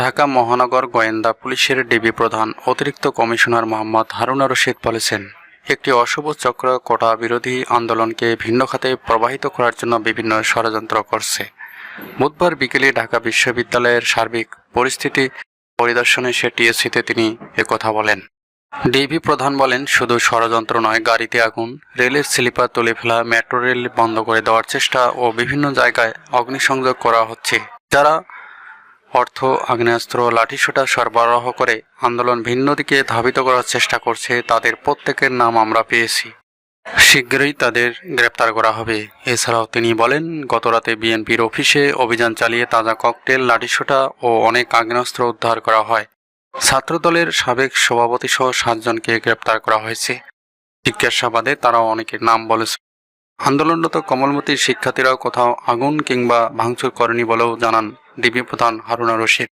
ঢাকা মহানগর গোয়েন্দা পুলিশের ডিবি প্রধান অতিরিক্ত কমিশনার মোহাম্মদ হারুনা রশিদ বলেছেন, একটি অশুভ চক্র কোটা বিরোধী আন্দোলনকে ভিন্ন খাতে প্রবাহিত করার জন্য বিভিন্ন ষড়যন্ত্র করছে। বুধবার বিকেলে ঢাকা বিশ্ববিদ্যালয়ের সার্বিক পরিস্থিতি পরিদর্শনে সে টিএসসিতে তিনি একথা বলেন। ডিবি প্রধান বলেন, শুধু ষড়যন্ত্র নয়, গাড়িতে আগুন, রেলের স্লিপার তুলে ফেলা, মেট্রো রেল বন্ধ করে দেওয়ার চেষ্টা ও বিভিন্ন জায়গায় অগ্নিসংযোগ করা হচ্ছে। যারা অর্থ, আগ্নেয়াস্ত্র, লাঠিসোঁটা সরবরাহ করে আন্দোলন ভিন্ন দিকে ধাবিত করার চেষ্টা করছে তাদের প্রত্যেকের নাম আমরা পেয়েছি। শীঘ্রই তাদের গ্রেপ্তার করা হবে। এছাড়াও তিনি বলেন, গতরাতে বিএনপির অফিসে অভিযান চালিয়ে তাজা ককটেল, লাঠিসোঁটা ও অনেক আগ্নেয়াস্ত্র উদ্ধার করা হয়। ছাত্রদলের সাবেক সভাপতি সহ সাতজনকে গ্রেপ্তার করা হয়েছে। জিজ্ঞাসাবাদে তারা অনেকের নাম বলেছে। আন্দোলনরত কমলমতির শিক্ষার্থীরাও কোথাও আগুন কিংবা ভাঙচুর করেনি বলেও জানান ডিবি প্রধান হারুনা রশিদ।